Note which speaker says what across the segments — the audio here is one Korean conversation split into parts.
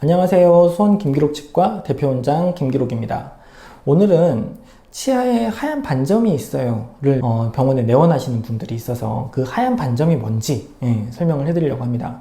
Speaker 1: 안녕하세요. 수원 김기록 치과 대표원장 김기록입니다. 오늘은 치아에 하얀 반점이 있어요를 어, 병원에 내원하시는 분들이 있어서 그 하얀 반점이 뭔지 예, 설명을 해드리려고 합니다.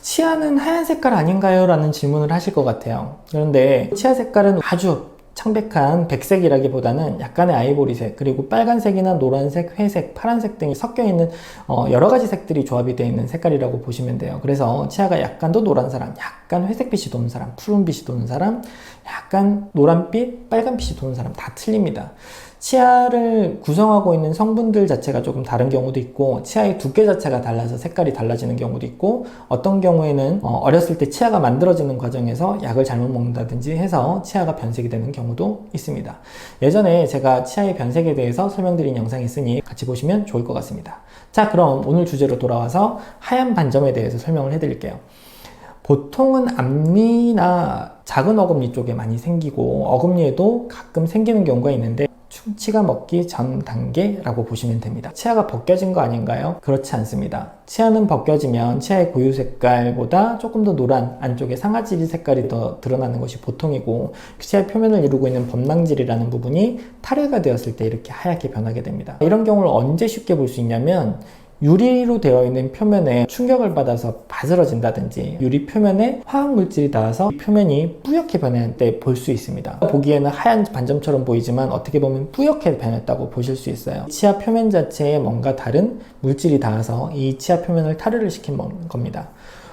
Speaker 1: 치아는 하얀 색깔 아닌가요? 라는 질문을 하실 것 같아요. 그런데 치아 색깔은 아주 창백한 백색이라기보다는 약간의 아이보리색 그리고 빨간색이나 노란색, 회색, 파란색 등이 섞여 있는 어, 여러 가지 색들이 조합이 되어 있는 색깔이라고 보시면 돼요. 그래서 치아가 약간 더 노란 사람, 약간 회색빛이 도는 사람, 푸른빛이 도는 사람, 약간 노란빛, 빨간빛이 도는 사람 다 틀립니다. 치아를 구성하고 있는 성분들 자체가 조금 다른 경우도 있고 치아의 두께 자체가 달라서 색깔이 달라지는 경우도 있고 어떤 경우에는 어, 어렸을 때 치아가 만들어지는 과정에서 약을 잘못 먹는다든지 해서 치아가 변색이 되는 경우도 있습니다. 예전에 제가 치아의 변색에 대해서 설명드린 영상이 있으니 같이 보시면 좋을 것 같습니다. 자 그럼 오늘 주제로 돌아와서 하얀 반점에 대해서 설명을 해드릴게요. 보통은 앞니나 작은 어금니 쪽에 많이 생기고 어금니에도 가끔 생기는 경우가 있는데 충치가 먹기 전 단계라고 보시면 됩니다. 치아가 벗겨진 거 아닌가요? 그렇지 않습니다. 치아는 벗겨지면 치아의 고유 색깔보다 조금 더 노란 안쪽에 상아지리 색깔이 더 드러나는 것이 보통이고 치아 표면을 이루고 있는 범낭질이라는 부분이 탈해가 되었을 때 이렇게 하얗게 변하게 됩니다. 이런 경우를 언제 쉽게 볼 수 있냐면 유리로 되어 있는 표면에 충격을 받아서 바스러진다든지 유리 표면에 화학 물질이 닿아서 표면이 뿌옇게 변할 때볼 수 있습니다. 보기에는 하얀 반점처럼 보이지만 어떻게 보면 뿌옇게 변했다고 보실 수 있어요. 치아 표면 자체에 뭔가 다른 물질이 닿아서 이 치아 표면을 탈해를 시킨 겁니다.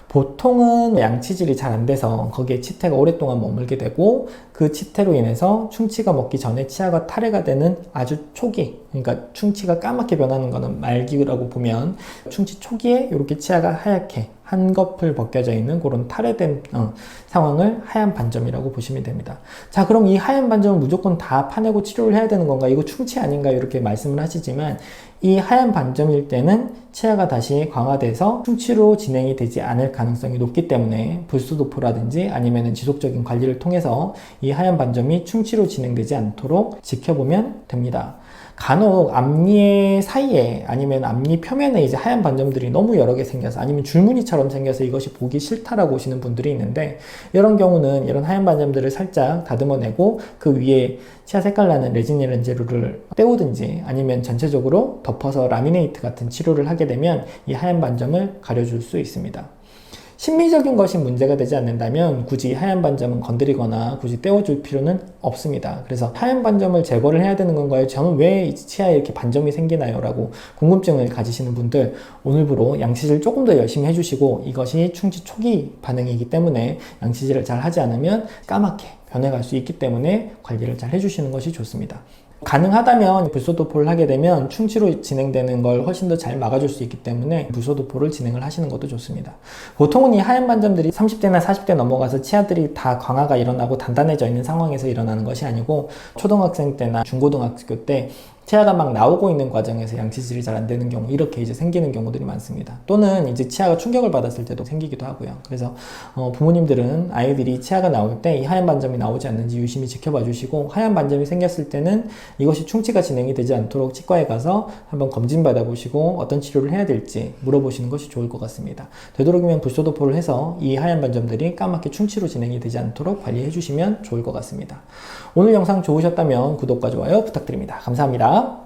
Speaker 1: 보통은 양치질이 잘 안 돼서 거기에 치태가 오랫동안 머물게 되고 그 치태로 인해서 충치가 먹기 전에 치아가 탈해가 되는 아주 초기 그러니까 충치가 까맣게 변하는 것은 말기라고 보면 충치 초기에 이렇게 치아가 하얗게 한꺼풀 벗겨져 있는 그런 탈해된 어, 상황을 하얀 반점이라고 보시면 됩니다. 자, 그럼 이 하얀 반점을 무조건 다 파내고 치료를 해야 되는 건가? 이거 충치 아닌가? 이렇게 말씀을 하시지만 이 하얀 반점일 때는 치아가 다시 강화돼서 충치로 진행이 되지 않을 가능성이 높기 때문에 불수도포라든지 아니면 지속적인 관리를 통해서 이 하얀 반점이 충치로 진행되지 않도록 지켜보면 됩니다. 간혹 앞니 사이에 아니면 앞니 표면에 이제 하얀 반점들이 너무 여러 개 생겨서 아니면 줄무늬처럼 생겨서 이것이 보기 싫다라고 하시는 분들이 있는데 이런 경우는 이런 하얀 반점들을 살짝 다듬어내고 그 위에 치아 색깔 나는 레진이 렌제루를 떼우든지 아니면 전체적으로 덮어서 라미네이트 같은 치료를 하게 되면 이 하얀 반점을 가려줄 수 있습니다. 심미적인 것이 문제가 되지 않는다면 굳이 하얀 반점은 건드리거나 굳이 떼어줄 필요는 없습니다. 그래서 하얀 반점을 제거를 해야 되는 건가요? 저는 왜 치아에 이렇게 반점이 생기나요? 라고 궁금증을 가지시는 분들 오늘부로 양치질 조금 더 열심히 해주시고 이것이 충치 초기 반응이기 때문에 양치질을 잘 하지 않으면 까맣게 변해갈 수 있기 때문에 관리를 잘 해주시는 것이 좋습니다. 가능하다면 불소도포를 하게 되면 충치로 진행되는 걸 훨씬 더 잘 막아줄 수 있기 때문에 불소도포를 진행을 하시는 것도 좋습니다. 보통은 이 하얀 반점들이 30대나 40대 넘어가서 치아들이 다 강화가 일어나고 단단해져 있는 상황에서 일어나는 것이 아니고 초등학생 때나 중고등학교 때 치아가 막 나오고 있는 과정에서 양치질이 잘 안 되는 경우 이렇게 이제 생기는 경우들이 많습니다. 또는 이제 치아가 충격을 받았을 때도 생기기도 하고요. 그래서 어, 부모님들은 아이들이 치아가 나올 때 이 하얀 반점이 나오지 않는지 유심히 지켜봐 주시고 하얀 반점이 생겼을 때는 이것이 충치가 진행이 되지 않도록 치과에 가서 한번 검진 받아 보시고 어떤 치료를 해야 될지 물어보시는 것이 좋을 것 같습니다. 되도록이면 불소도포를 해서 이 하얀 반점들이 까맣게 충치로 진행이 되지 않도록 관리해 주시면 좋을 것 같습니다. 오늘 영상 좋으셨다면 구독과 좋아요 부탁드립니다. 감사합 니다.